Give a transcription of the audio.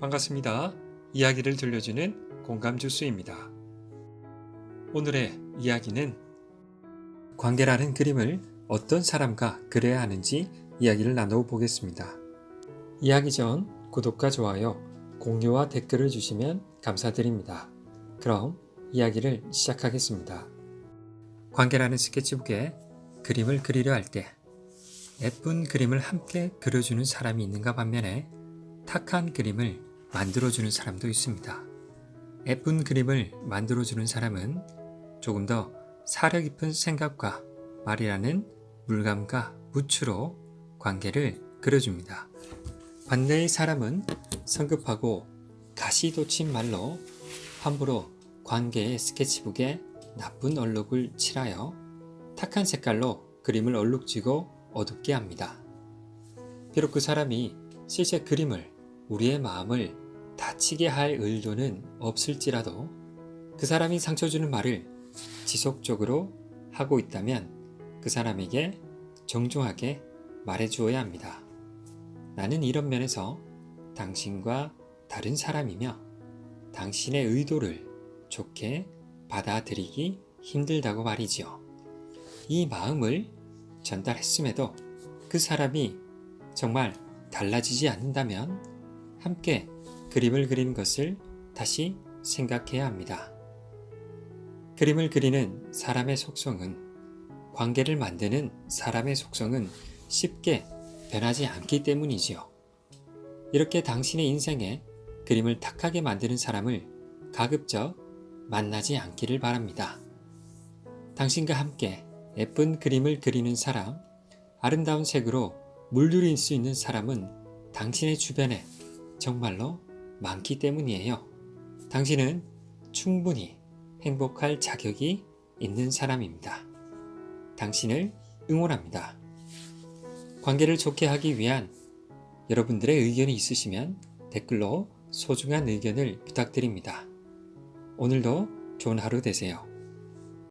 반갑습니다. 이야기를 들려주는 공감주스입니다. 오늘의 이야기는 관계라는 그림을 어떤 사람과 그려야 하는지 이야기를 나누어 보겠습니다. 이야기 전 구독과 좋아요, 공유와 댓글을 주시면 감사드립니다. 그럼 이야기를 시작하겠습니다. 관계라는 스케치북에 그림을 그리려 할 때 예쁜 그림을 함께 그려주는 사람이 있는가 반면에 탁한 그림을 만들어주는 사람도 있습니다. 예쁜 그림을 만들어주는 사람은 조금 더 사려 깊은 생각과 말이라는 물감과 붓으로 관계를 그려줍니다. 반대의 사람은 성급하고 가시돋친 말로 함부로 관계의 스케치북에 나쁜 얼룩을 칠하여 탁한 색깔로 그림을 얼룩지고 어둡게 합니다. 비록 그 사람이 실제 그림을 우리의 마음을 다치게 할 의도는 없을지라도 그 사람이 상처 주는 말을 지속적으로 하고 있다면 그 사람에게 정중하게 말해 주어야 합니다. 나는 이런 면에서 당신과 다른 사람이며 당신의 의도를 좋게 받아들이기 힘들다고 말이지요. 이 마음을 전달했음에도 그 사람이 정말 달라지지 않는다면 함께 그림을 그린 것을 다시 생각해야 합니다. 그림을 그리는 사람의 속성은 관계를 만드는 사람의 속성은 쉽게 변하지 않기 때문이지요. 이렇게 당신의 인생에 그림을 탁하게 만드는 사람을 가급적 만나지 않기를 바랍니다. 당신과 함께 예쁜 그림을 그리는 사람, 아름다운 색으로 물들일 수 있는 사람은 당신의 주변에 정말로 많기 때문이에요. 당신은 충분히 행복할 자격이 있는 사람입니다. 당신을 응원합니다. 관계를 좋게 하기 위한 여러분들의 의견이 있으시면 댓글로 소중한 의견을 부탁드립니다. 오늘도 좋은 하루 되세요.